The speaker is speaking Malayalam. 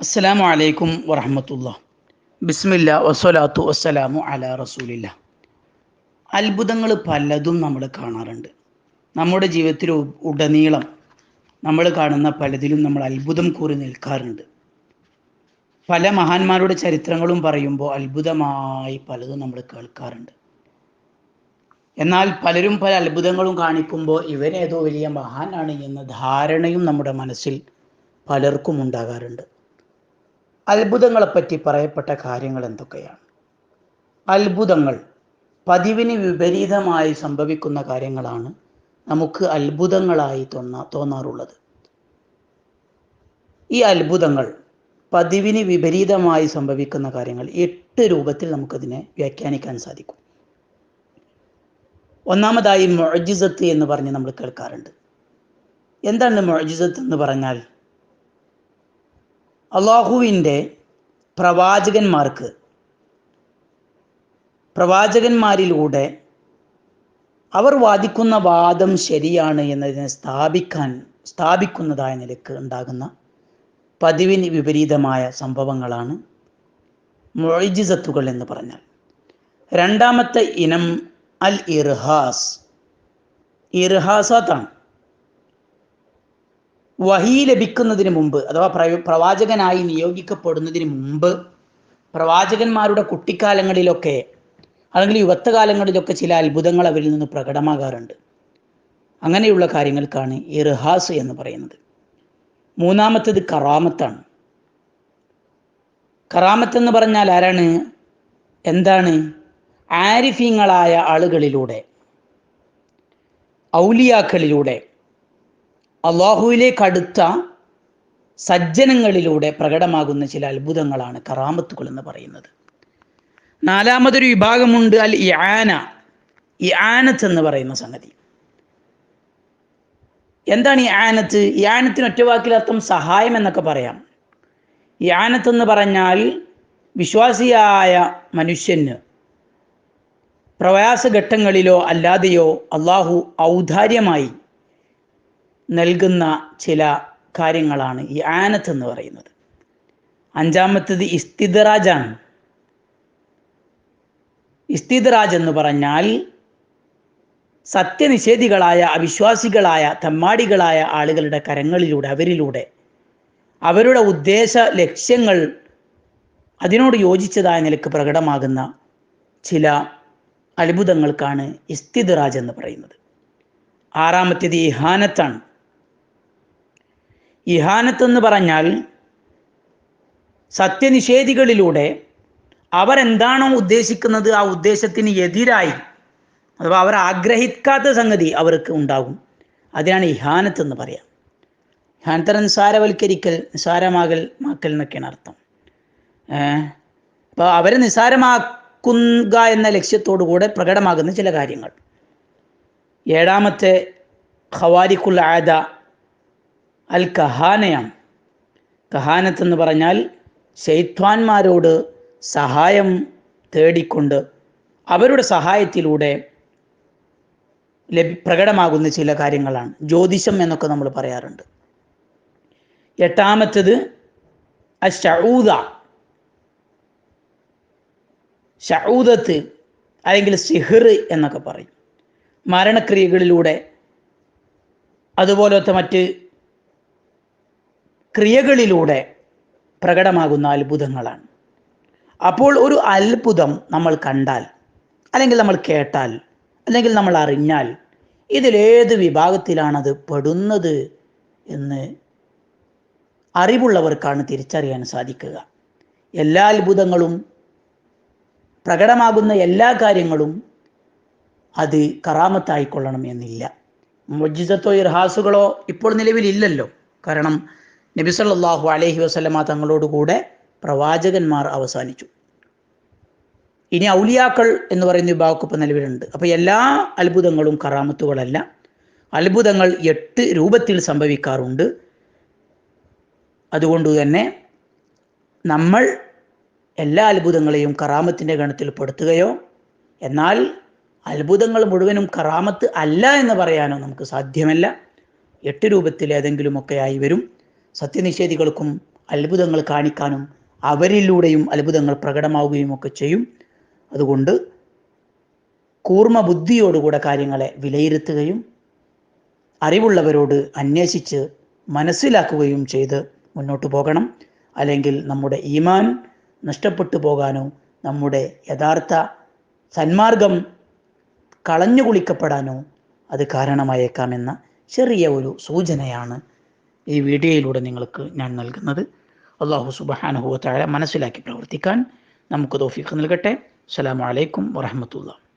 അസ്സലാമു അലൈക്കും വറഹമത്തുള്ള ബിസ്മില്ല വസ്സലാത്തു വസ്സലാമു അല റസൂലില്ല അത്ഭുതങ്ങൾ പലതും നമ്മൾ കാണാറുണ്ട്. നമ്മുടെ ജീവിതത്തിൽ ഉടനീളം നമ്മൾ കാണുന്ന പലതിലും നമ്മൾ അത്ഭുതം കൂറി നിൽക്കാറുണ്ട്. പല മഹാന്മാരുടെ ചരിത്രങ്ങളും പറയുമ്പോൾ അത്ഭുതമായി പലതും നമ്മൾ കേൾക്കാറുണ്ട്. എന്നാൽ പലരും പല അത്ഭുതങ്ങളും കാണിക്കുമ്പോൾ ഇവരേതോ വലിയ മഹാനാണ് എന്ന ധാരണയും നമ്മുടെ മനസ്സിൽ പലർക്കും ഉണ്ടാകാറുണ്ട്. അത്ഭുതങ്ങളെപ്പറ്റി പറയപ്പെട്ട കാര്യങ്ങൾ എന്തൊക്കെയാണ്? അത്ഭുതങ്ങൾ പതിവിന് വിപരീതമായി സംഭവിക്കുന്ന കാര്യങ്ങളാണ് നമുക്ക് അത്ഭുതങ്ങളായി തോന്നാ തോന്നാറുള്ളത്. ഈ അത്ഭുതങ്ങൾ പതിവിന് വിപരീതമായി സംഭവിക്കുന്ന കാര്യങ്ങൾ എട്ട് രൂപത്തിൽ നമുക്കതിനെ വ്യാഖ്യാനിക്കാൻ സാധിക്കും. ഒന്നാമതായി മൊഴിജിസത്ത് എന്ന് പറഞ്ഞ് നമ്മൾ കേൾക്കാറുണ്ട്. എന്താണ് മൊഴിജിസത്ത് എന്ന് പറഞ്ഞാൽ? അള്ളാഹുവിന്റെ പ്രവാചകന്മാർക്ക് പ്രവാചകന്മാരിലൂടെ അവർ വാദിക്കുന്ന വാദം ശരിയാണ് എന്നതിനെ സ്ഥാപിക്കാൻ സ്ഥാപിക്കുന്നതായ നിലയ്ക്ക് ഉണ്ടാകുന്ന പതിവിന് വിപരീതമായ സംഭവങ്ങളാണ് മൊഴിജിസത്തുകൾ എന്ന് പറഞ്ഞാൽ. രണ്ടാമത്തെ ഇനം അൽ ഇർഹാസ് ഇർഹാസാത്താണ്. വഹി ലഭിക്കുന്നതിന് മുമ്പ് അഥവാ പ്രവാചകനായി നിയോഗിക്കപ്പെടുന്നതിന് മുമ്പ് പ്രവാചകന്മാരുടെ കുട്ടിക്കാലങ്ങളിലൊക്കെ അല്ലെങ്കിൽ യുവത്വകാലങ്ങളിലൊക്കെ ചില അത്ഭുതങ്ങൾ അവരിൽ നിന്ന് പ്രകടമാകാറുണ്ട്. അങ്ങനെയുള്ള കാര്യങ്ങൾക്കാണ് ഈ റിഹാസ് എന്ന് പറയുന്നത്. മൂന്നാമത്തത് കറാമത്താണ്. കറാമത്ത് എന്ന് പറഞ്ഞാൽ ആരാണ്? എന്താണ്? ആരിഫീങ്ങളായ ആളുകളിലൂടെ ഔലിയാക്കളിലൂടെ അള്ളാഹുവിലേക്ക് അടുത്ത സജ്ജനങ്ങളിലൂടെ പ്രകടമാകുന്ന ചില അത്ഭുതങ്ങളാണ് കറാമത്തുകൾ എന്ന് പറയുന്നത്. നാലാമതൊരു വിഭാഗമുണ്ട് അൽ ഇആന. ഇആനത്ത് എന്ന് പറയുന്ന സംഗതി. എന്താണ് ഈ ആനത്ത് ഈ ആനത്തിന് ഒറ്റ വാക്കിലർത്ഥം സഹായം എന്നൊക്കെ പറയാം. ഈ ആനത്ത് എന്ന് പറഞ്ഞാൽ വിശ്വാസിയായ മനുഷ്യന് പ്രവാസഘട്ടങ്ങളിലോ അല്ലാതെയോ അള്ളാഹു ഔദാര്യമായി നൽകുന്ന ചില കാര്യങ്ങളാണ് ഈ ആനത്ത് എന്ന് പറയുന്നത്. അഞ്ചാമത്തത് ഇസ്തിദറാജാണ്. ഇസ്തിദറാജ് എന്ന് പറഞ്ഞാൽ സത്യനിഷേധികളായ അവിശ്വാസികളായ തമ്മാടികളായ ആളുകളുടെ കരങ്ങളിലൂടെ അവരിലൂടെ അവരുടെ ഉദ്ദേശ ലക്ഷ്യങ്ങൾ അതിനോട് യോജിച്ചതായ നിലയ്ക്ക് പ്രകടമാകുന്ന ചില അത്ഭുതങ്ങൾക്കാണ് ഇസ്തിദറാജ് എന്ന് പറയുന്നത്. ആറാമത്തേത് ഇഹാനത്താണ് ഇഹാനത്ത് എന്ന് പറഞ്ഞാൽ സത്യനിഷേധികളിലൂടെ അവരെന്താണോ ഉദ്ദേശിക്കുന്നത് ആ ഉദ്ദേശത്തിന് എതിരായി അഥവാ അവർ ആഗ്രഹിക്കാത്ത സംഗതി അവർക്ക് ഉണ്ടാകും. അതിനാണ് ഇഹാനത്ത് എന്ന് പറയാം. ഇഹാനത്തിന് നിസ്സാരവൽക്കരിക്കൽ നിസ്സാരമാകൽ മാക്കൽ എന്നൊക്കെയാണ് അർത്ഥം. അപ്പോൾ അവരെ നിസ്സാരമാക്കുക എന്ന ലക്ഷ്യത്തോടു കൂടെ പ്രകടമാകുന്ന ചില കാര്യങ്ങൾ. ഏഴാമത്തെ ഖവാരിഖുൽ ആദ അൽ കഹാനയാണ്. കഹാനത്ത് എന്ന് പറഞ്ഞാൽ ശൈത്വാന്മാരോട് സഹായം തേടിക്കൊണ്ട് അവരുടെ സഹായത്തിലൂടെ ലഭി പ്രകടമാകുന്ന ചില കാര്യങ്ങളാണ്. ജ്യോതിഷം എന്നൊക്കെ നമ്മൾ പറയാറുണ്ട്. എട്ടാമത്തത് അഷൂദ ഷഊദത്ത് അല്ലെങ്കിൽ സിഹിർ എന്നൊക്കെ പറയും. മരണക്രിയകളിലൂടെ അതുപോലത്തെ മറ്റ് ക്രിയകളിലൂടെ പ്രകടമാകുന്ന അത്ഭുതങ്ങളാണ്. അപ്പോൾ ഒരു അത്ഭുതം നമ്മൾ കണ്ടാൽ അല്ലെങ്കിൽ നമ്മൾ കേട്ടാൽ അല്ലെങ്കിൽ നമ്മൾ അറിഞ്ഞാൽ ഇതിലേത് വിഭാഗത്തിലാണത് പെടുന്നത് എന്ന് അറിവുള്ളവർക്കാണ് തിരിച്ചറിയാൻ സാധിക്കുക. എല്ലാ അത്ഭുതങ്ങളും പ്രകടമാകുന്ന എല്ലാ കാര്യങ്ങളും അത് കറാമത്തായിക്കൊള്ളണം എന്നില്ല. മുജിസത്തോ ഇർഹാസുകളോ ഇപ്പോൾ നിലവിലില്ലല്ലോ. കാരണം നബി സല്ലല്ലാഹു അലൈഹി വസല്ലമ തങ്ങളോടുകൂടെ പ്രവാചകന്മാർ അവസാനിച്ചു. ഇനി ഔലിയാക്കൾ എന്ന് പറയുന്ന വിഭാഗക്കൊപ്പം നിലവിലുണ്ട്. അപ്പോൾ എല്ലാ അത്ഭുതങ്ങളും കറാമത്തുകളല്ല. അത്ഭുതങ്ങൾ എട്ട് രൂപത്തിൽ സംഭവിക്കാറുണ്ട്. അതുകൊണ്ട് തന്നെ നമ്മൾ എല്ലാ അത്ഭുതങ്ങളെയും കറാമത്തിന്റെ ഗണത്തിൽ പെടുത്തുകയോ എന്നാൽ അത്ഭുതങ്ങൾ മുഴുവനും കറാമത്ത് അല്ല എന്ന് പറയാനോ നമുക്ക് സാധ്യമല്ല. എട്ട് രൂപത്തിൽ ഏതെങ്കിലുമൊക്കെ ആയി വരും. സത്യനിഷേധികൾക്കും അത്ഭുതങ്ങൾ കാണിക്കാനും അവരിലൂടെയും അത്ഭുതങ്ങൾ പ്രകടമാവുകയും ഒക്കെ ചെയ്യും. അതുകൊണ്ട് കൂർമ്മ ബുദ്ധിയോടുകൂടെ കാര്യങ്ങളെ വിലയിരുത്തുകയും അറിവുള്ളവരോട് അന്വേഷിച്ച് മനസ്സിലാക്കുകയും ചെയ്ത് മുന്നോട്ട് പോകണം. അല്ലെങ്കിൽ നമ്മുടെ ഈമാൻ നഷ്ടപ്പെട്ടു പോകാനോ നമ്മുടെ യഥാർത്ഥ സന്മാർഗം കളഞ്ഞു കുളിക്കപ്പെടാനോ അത് കാരണമായേക്കാമെന്ന ചെറിയ ഒരു സൂചനയാണ് ഈ വീഡിയോയിലൂടെ നിങ്ങൾക്ക് ഞാൻ നൽകുന്നത്. അള്ളാഹു സുബഹാനുഭവത്തായ മനസ്സിലാക്കി പ്രവർത്തിക്കാൻ നമുക്ക് തോഫീഖ് നൽകട്ടെ. അസ്സാം വലൈക്കും വറഹമത്തുള്ള